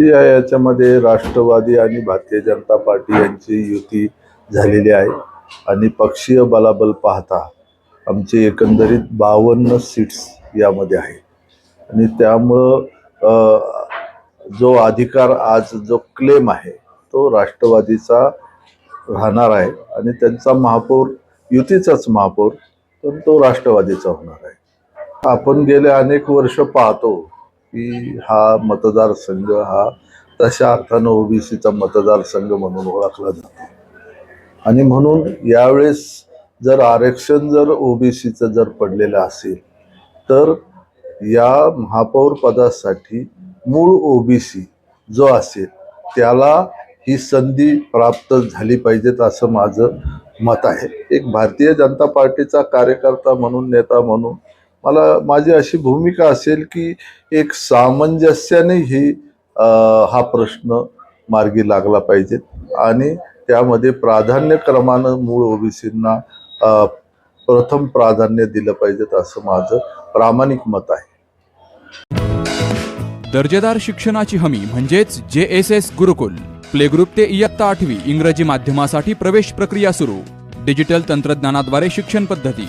या याच्यामध्ये राष्ट्रवादी आणि भारतीय जनता पार्टी यांची युती झालेली आहे. आणि पक्षीय बलाबल पाहता आमचे एकंदरीत बावन्न सीट्स यामध्ये आहे आणि त्यामुळं जो अधिकार आज जो क्लेम आहे तो राष्ट्रवादीचा राहणार आहे. आणि त्यांचा महापौर युतीचाच महापौर पण तो राष्ट्रवादीचा होणार आहे. आपण गेले अनेक वर्ष पाहतो की हा मतदारसंघ हा तशा अर्थानं ओबीसीचा मतदारसंघ म्हणून ओळखला जातो. आणि म्हणून यावेळेस जर आरक्षण जर ओबीसीचं जर पडलेलं असेल तर या महापौर पदासाठी मूळ ओबीसी जो असेल त्याला ही संधी प्राप्त झाली पाहिजेत असं माझं मत आहे. एक भारतीय जनता पार्टीचा कार्यकर्ता म्हणून नेता म्हणून मला माझी अशी भूमिका असेल की एक सामंजस्याने ही हा प्रश्न मार्गी लागला पाहिजे. आणि त्यामध्ये प्राधान्यक्रमानं मूळ ओबीसींना प्रथम प्राधान्य दिलं पाहिजेत असं माझं प्रामाणिक मत आहे. दर्जेदार शिक्षणाची हमी म्हणजेच J S S Gurukul. Play group ते इयत्ता आठवी इंग्रजी माध्यमासाठी प्रवेश प्रक्रिया सुरू. डिजिटल तंत्रज्ञानाद्वारे शिक्षण पद्धती.